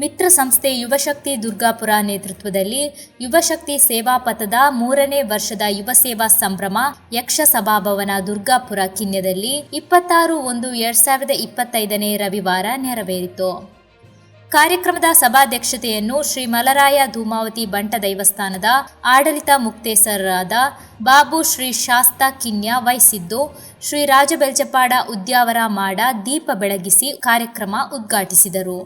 ಮಿತ್ರ ಸಂಸ್ಥೆ ಯುವಶಕ್ತಿ ದುರ್ಗಾಪುರ ನೇತೃತ್ವದಲ್ಲಿ ಯುವಶಕ್ತಿ ಸೇವಾ ಪಥದ ಮೂರನೇ ವರ್ಷದ ಯುವ ಸೇವಾ ಸಂಭ್ರಮ ಯಕ್ಷ ಸಭಾಭವನ ದುರ್ಗಾಪುರ ಕಿನ್ಯದಲ್ಲಿ ಇಪ್ಪತ್ತಾರು ಒಂದು ಎರಡ್ ಸಾವಿರದ ಇಪ್ಪತ್ತೈದನೇ ರವಿವಾರ ನೆರವೇರಿತು. ಕಾರ್ಯಕ್ರಮದ ಸಭಾಧ್ಯಕ್ಷತೆಯನ್ನು ಶ್ರೀ ಮಲರಾಯ ಧೂಮಾವತಿ ಬಂಟ ದೈವಸ್ಥಾನದ ಆಡಳಿತ ಮುಕ್ತೇಸರರಾದ ಬಾಬು ಶ್ರೀ ಶಾಸ್ತಾ ಕಿನ್ಯ ವಹಿಸಿದ್ದು, ಶ್ರೀ ರಾಜಬೆಲ್ಚಪಾಡ ಉದ್ಯಾವರ ಮಾಡ ದೀಪ ಬೆಳಗಿಸಿ ಕಾರ್ಯಕ್ರಮ ಉದ್ಘಾಟಿಸಿದರು.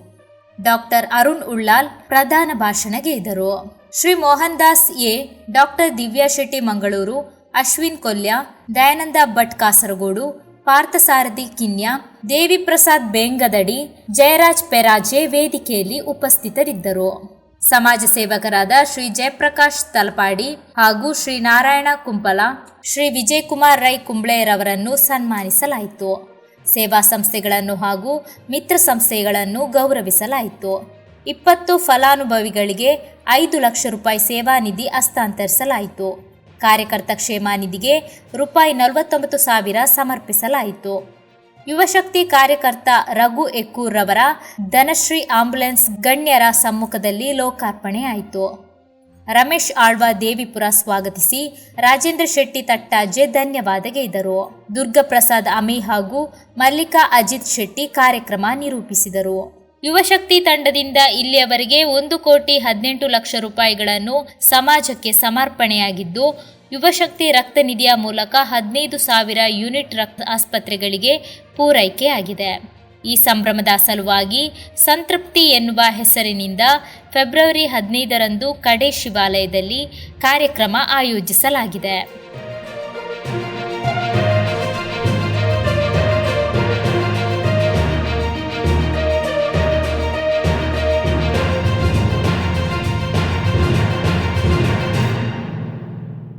ಡಾಕ್ಟರ್ ಅರುಣ್ ಉಳ್ಳಾಲ್ ಪ್ರಧಾನ ಭಾಷಣಗೈದರು ಶ್ರೀ ಮೋಹನ್ ದಾಸ್ ಎ, ಡಾಕ್ಟರ್ ದಿವ್ಯಾ ಶೆಟ್ಟಿ ಮಂಗಳೂರು, ಅಶ್ವಿನ್ ಕೊಲ್ಯ, ದಯಾನಂದ ಭಟ್ ಕಾಸರಗೋಡು, ಪಾರ್ಥಸಾರಥಿ ಕಿನ್ಯ, ದೇವಿ ಪ್ರಸಾದ್ ಬೇಂಗದಡಿ, ಜಯರಾಜ್ ಪೆರಾಜೆ ವೇದಿಕೆಯಲ್ಲಿ ಉಪಸ್ಥಿತರಿದ್ದರು. ಸಮಾಜ ಸೇವಕರಾದ ಶ್ರೀ ಜಯಪ್ರಕಾಶ್ ತಲಪಾಡಿ ಹಾಗೂ ಶ್ರೀ ನಾರಾಯಣ ಕುಂಪಲ, ಶ್ರೀ ವಿಜಯಕುಮಾರ್ ರೈ ಕುಂಬ್ಳೆಯರವರನ್ನು ಸನ್ಮಾನಿಸಲಾಯಿತು. ಸೇವಾ ಸಂಸ್ಥೆಗಳನ್ನು ಹಾಗೂ ಮಿತ್ರ ಸಂಸ್ಥೆಗಳನ್ನು ಗೌರವಿಸಲಾಯಿತು. ಇಪ್ಪತ್ತು ಫಲಾನುಭವಿಗಳಿಗೆ ಐದು ಲಕ್ಷ ರೂಪಾಯಿ ಸೇವಾ ನಿಧಿ ಹಸ್ತಾಂತರಿಸಲಾಯಿತು. ಕಾರ್ಯಕರ್ತ ಕ್ಷೇಮ ನಿಧಿಗೆ ರೂಪಾಯಿ ನಲವತ್ತೊಂಬತ್ತು ಸಾವಿರ ಸಮರ್ಪಿಸಲಾಯಿತು. ಯುವಶಕ್ತಿ ಕಾರ್ಯಕರ್ತ ರಘು ಎಕ್ಕೂರ್ರವರ ಧನಶ್ರೀ ಆಂಬ್ಯುಲೆನ್ಸ್ ಗಣ್ಯರ ಸಮ್ಮುಖದಲ್ಲಿ ಲೋಕಾರ್ಪಣೆಯಾಯಿತು. ರಮೇಶ್ ಆಳ್ವ ದೇವಿಪುರ ಸ್ವಾಗತಿಸಿ. ರಾಜೇಂದ್ರ ಶೆಟ್ಟಿ ತಟ್ಟಾಜೆ ಧನ್ಯವಾದಗೈದರು ದುರ್ಗಾಪ್ರಸಾದ್ ಅಮಿ ಹಾಗೂ ಮಲ್ಲಿಕಾ ಅಜಿತ್ ಶೆಟ್ಟಿ ಕಾರ್ಯಕ್ರಮ ನಿರೂಪಿಸಿದರು. ಯುವಶಕ್ತಿ ತಂಡದಿಂದ ಇಲ್ಲಿಯವರೆಗೆ ಒಂದು ಕೋಟಿ ಹದಿನೆಂಟು ಲಕ್ಷ ರೂಪಾಯಿಗಳನ್ನು ಸಮಾಜಕ್ಕೆ ಸಮರ್ಪಣೆಯಾಗಿದ್ದು, ಯುವಶಕ್ತಿ ರಕ್ತ ನಿಧಿಯ ಮೂಲಕ ಹದಿನೈದು ಸಾವಿರ ಯೂನಿಟ್ ರಕ್ತ ಆಸ್ಪತ್ರೆಗಳಿಗೆ ಪೂರೈಕೆಯಾಗಿದೆ. ಈ ಸಂಭ್ರಮದ ಸಲುವಾಗಿ ಸಂತೃಪ್ತಿ ಎನ್ನುವ ಹೆಸರಿನಿಂದ ಫೆಬ್ರವರಿ ಹದಿನೈದರಂದು ಕಡೆ ಶಿವಾಲಯದಲ್ಲಿ ಕಾರ್ಯಕ್ರಮ ಆಯೋಜಿಸಲಾಗಿದೆ.